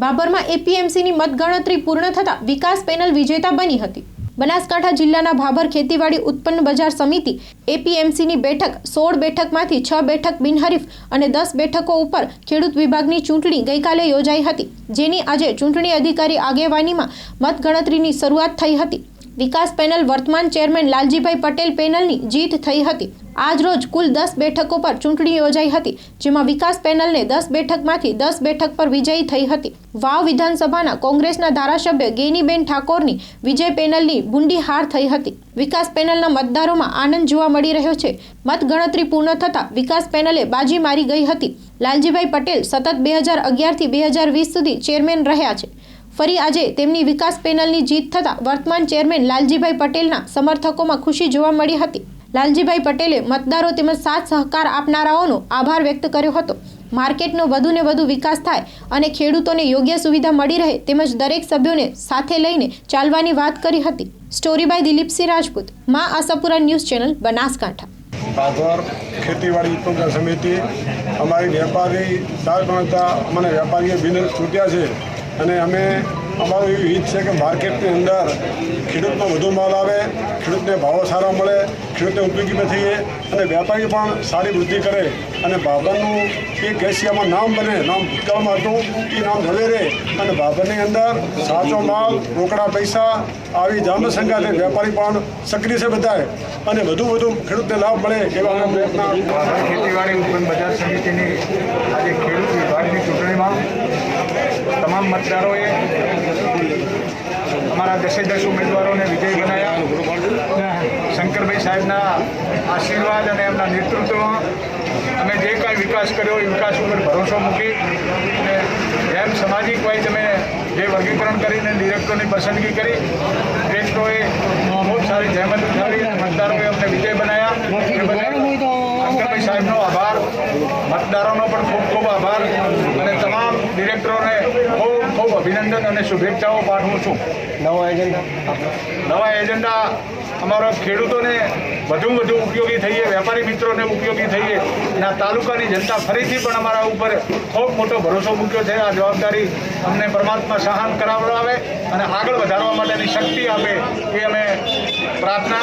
બાબરમાં એપીએમસીની મતગણતરી પૂર્ણ થતાં વિકાસ પેનલ વિજેતા બની હતી. બનાસકાંઠા જિલ્લાના ભાભર ખેતીવાડી ઉત્પન્ન બજાર સમિતિ એપીએમસીની બેઠક, સોળ બેઠકમાંથી છ બેઠક બિનહરીફ અને દસ બેઠકો ઉપર ખેડૂત વિભાગની ચૂંટણી ગઈકાલે યોજાઈ હતી. જેની આજે ચૂંટણી અધિકારી આગેવાનીમાં મતગણતરીની શરૂઆત થઈ હતી. વિકાસ પેનલ વર્તમાન ચેરમેન લાલજીભાઈ પટેલ પેનલની જીત થઈ હતી. આજ રોજ કુલ દસ બેઠકો પર ચૂંટણી યોજાઈ હતી, જેમાં વિકાસ પેનલને દસ બેઠકમાંથી દસ બેઠક પર વિજયી થઈ હતી. વાવ વિધાનસભાના કોંગ્રેસના ધારાસભ્ય ગેનીબેન ઠાકોરની વિજય પેનલની બુંડી હાર થઈ હતી. વિકાસ પેનલના મતદારોમાં આનંદ જોવા મળી રહ્યો છે. મતગણતરી પૂર્ણ થતાં વિકાસ પેનલે બાજી મારી ગઈ હતી. લાલજીભાઈ પટેલ સતત બે હજાર અગિયારથી બે હજાર વીસ સુધી ચેરમેન રહ્યા છે. ફરી આજે તેમની વિકાસ પેનલની જીત થતાં વર્તમાન ચેરમેન લાલજીભાઈ પટેલના સમર્થકોમાં ખુશી જોવા મળી હતી. લાલજીભાઈ પટેલે મતદારો તેમજ સાથ સહકાર આપનારાઓનો આભાર વ્યક્ત કર્યો હતો. માર્કેટનો વધુને વધુ વિકાસ થાય અને ખેડૂતોને યોગ્ય સુવિધા મળી રહે તેમજ દરેક સભ્યોને સાથે લઈને ચાલવાની વાત કરી હતી. Story by Dilipsinh Rajput, Maa Ashapura news channel, Banaskantha. Bhadar ખેતીવાડી ઉત્પાદન સમિતિ, અમારી વેપારી ગણતા મને વેપારીએ બિઝનેસ છૂટ્યા છે. અને અમે અમારું એવી ઈચ્છ છે કે માર્કેટની અંદર ખેડૂતનો વધુ માલ આવે, ખેડૂતને ભાવો સારા મળે, ખેડૂતને ઉપયોગી થઈએ અને વેપારી પણ સારી વૃદ્ધિ કરે અને બાબરનું એ એશિયામાં નામ બને, નામ ભૂતકાળમાં હતું, એ નામ હવે રહે અને બાબરની અંદર સાચો માલ, રોકડા પૈસા, આવી જામ જાનસંખ્યા વેપારી પણ સક્રિય છે બધાએ અને વધુ વધુ ખેડૂતને લાભ મળે એવા પ્રયત્ન ખેતીવાડી ઉત્પન્ન બજાર સમિતિની આજે ખેડૂત મતદારોએ અમારા દસે દસ ઉમેદવારોને વિજય બનાવ્યા. શંકરભાઈ સાહેબના આશીર્વાદ અને એમના નેતૃત્વમાં અમે જે કાંઈ વિકાસ કર્યો એ વિકાસ ઉપર ભરોસો મૂકી અને જેમ સામાજિક વાઇઝ અમે જે વર્ગીકરણ કરીને ડિરેક્ટરોની પસંદગી કરી ડિરેક્ટરોએ ખૂબ સારી જહેમત ઉઠાવી મતદારોએ અમને વિજય બનાવ્યા. શંકરભાઈ સાહેબનો આભાર. મતદારોનો પણ ખૂબ ખૂબ આભાર. અને તમામ ડિરેક્ટરોને ખૂબ ખૂબ અભિનંદન અને શુભેચ્છાઓ પાઠવું છું. નવા એજન્ડા નવા એજન્ડા અમારા ખેડૂતોને વધુ વધુ ઉપયોગી થઈએ વેપારી મિત્રોને ઉપયોગી થઈએ અને આ તાલુકાની જનતા ફરીથી પણ અમારા ઉપર ખૂબ મોટો ભરોસો મૂક્યો છે. આ જવાબદારી અમને પરમાત્મા સહન કરાવડાવે અને આગળ વધારવા માટેની શક્તિ આપે એ અમે પ્રાર્થના